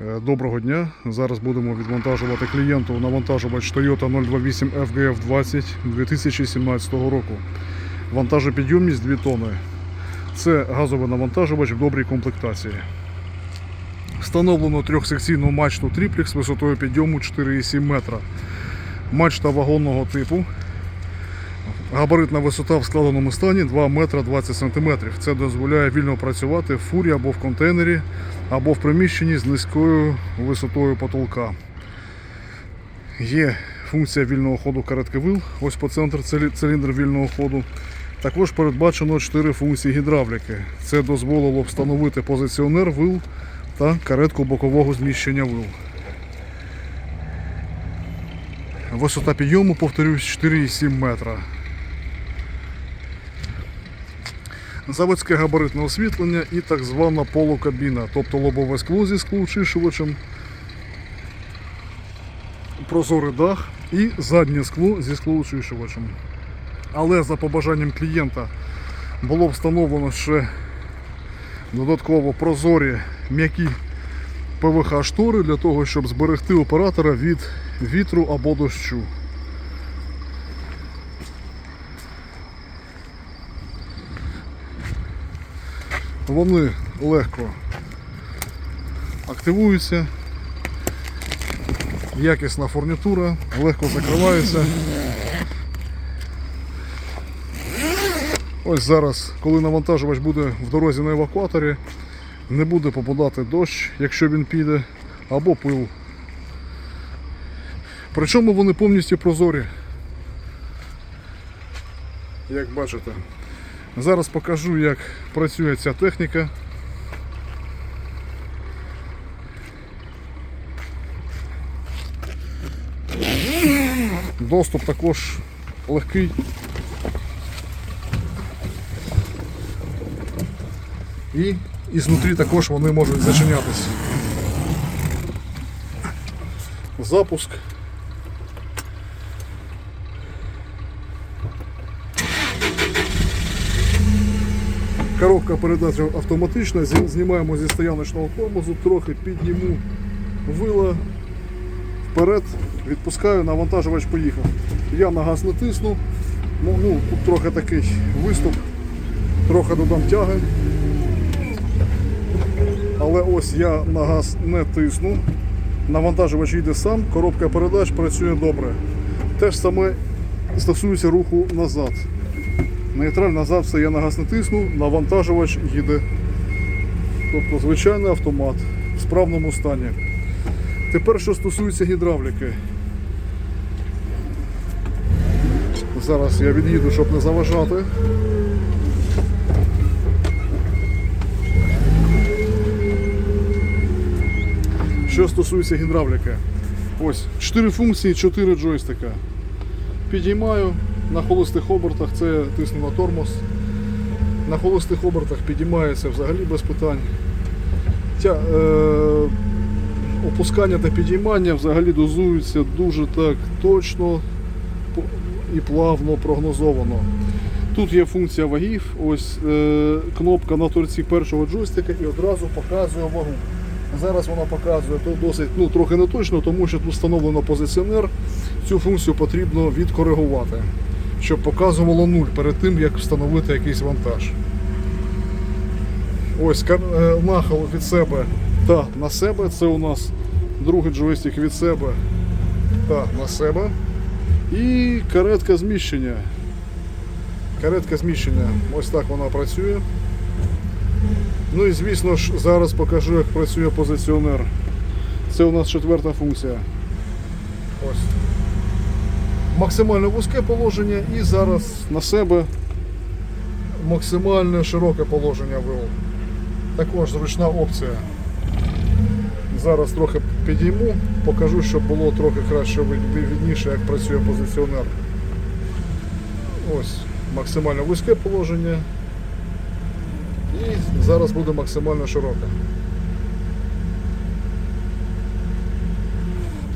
Е, Доброго дня. Зараз будемо відвантажувати клієнту навантажувач Toyota 028 FGF 20 2017 року. Вантажопідйомність 2 тони. Це газовий навантажувач в добрій комплектації. Встановлено трьохсекційну мачту тріплікс висотою підйому 4,7 метра. Мачта вагонного типу. Габаритна висота в складеному стані 2 метра 20 сантиметрів. Це дозволяє вільно працювати в фурі або в контейнері, або в приміщенні з низькою висотою потолка. Є функція вільного ходу каретки вил, ось по центру цилі- циліндр вільного ходу. Також передбачено 4 функції гідравліки. Це дозволило встановити позиціонер вил та каретку бокового зміщення вил. Висота підйому, повторюсь, 4,7 метра. Заводське габаритне освітлення і так звана полукабіна, тобто лобове скло зі склоучишувачем, прозорий дах і заднє скло зі склоучишувачем. Але за побажанням клієнта було встановлено ще додатково прозорі м'які ПВХ штори для того, щоб зберегти оператора від вітру або дощу. Вони легко активуються, якісна фурнітура, легко закривається. Ось зараз, коли навантажувач буде в дорозі на евакуаторі, не буде попадати дощ, якщо він піде, або пил. Причому вони повністю прозорі. Як бачите. Зараз покажу, як працює ця техніка. Доступ також легкий. І ізнутрі також вони можуть зачинятися. Запуск. Коробка передач автоматична, знімаємо зі стояночного тормозу, трохи підніму вила вперед, відпускаю, навантажувач поїхав. Я на газ не тисну, ну, ну тут трохи такий виступ, трохи додам тяги. Але ось я на газ не тисну. Навантажувач йде сам, коробка передач працює добре. Те ж саме стосується руху назад. Нейтраль назад все я на газ не тисну, навантажувач їде. Тобто звичайний автомат в справному стані. Тепер що стосується гідравліки. Зараз я від'їду, щоб не заважати. Що стосується гідравліки. Ось 4 функції, 4 джойстика. Підіймаю на холостих обертах, це тисну на тормоз. На холостих обертах підіймається взагалі без питань. Тя, е, опускання та підіймання взагалі дозуються дуже так точно і плавно прогнозовано. Тут є функція вагів, ось е, кнопка на торці першого джойстика і одразу показує вагу. Зараз вона показує то досить ну, трохи не точно, тому що тут встановлено позиціонер. Цю функцію потрібно відкоригувати, щоб показувало нуль перед тим, як встановити якийсь вантаж. Ось е, нахил від себе та на себе. Це у нас другий джойстик від себе та на себе. І каретка зміщення. Каретка зміщення. Ось так вона працює. Ну і звісно ж, зараз покажу, як працює позиціонер. Це у нас четверта функція. Ось. Максимально вузьке положення і зараз на себе максимально широке положення вил. Також зручна опція. Зараз трохи підійму, покажу, щоб було трохи краще вид- видніше, як працює позиціонер. Ось максимально вузьке положення. І зараз буде максимально широке.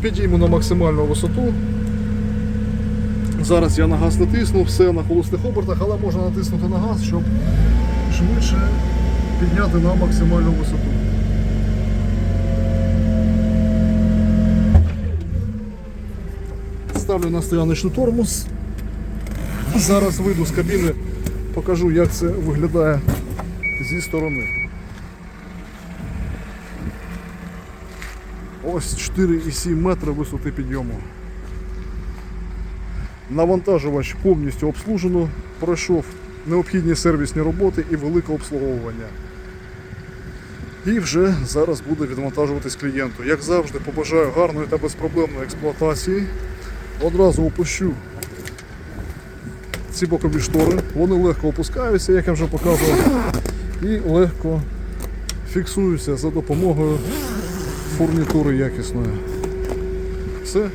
Підійму на максимальну висоту. Зараз я на газ не все на холостих обертах, але можна натиснути на газ, щоб швидше підняти на максимальну висоту. Ставлю на стояночну тормоз. Зараз вийду з кабіни, покажу, як це виглядає зі сторони. Ось 4,7 метри висоти підйому. Навантажувач повністю обслужено, пройшов необхідні сервісні роботи і велике обслуговування. І вже зараз буде відвантажуватись клієнту. Як завжди, побажаю гарної та безпроблемної експлуатації. Одразу опущу ці бокові штори. Вони легко опускаються, як я вже показував, і легко фіксуються за допомогою фурнітури якісної. Все.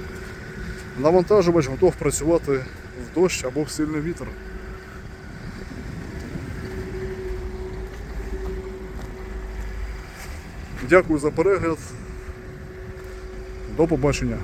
Навантажувач готов працювати в дощ або в сильний вітер. Дякую за перегляд. До побачення.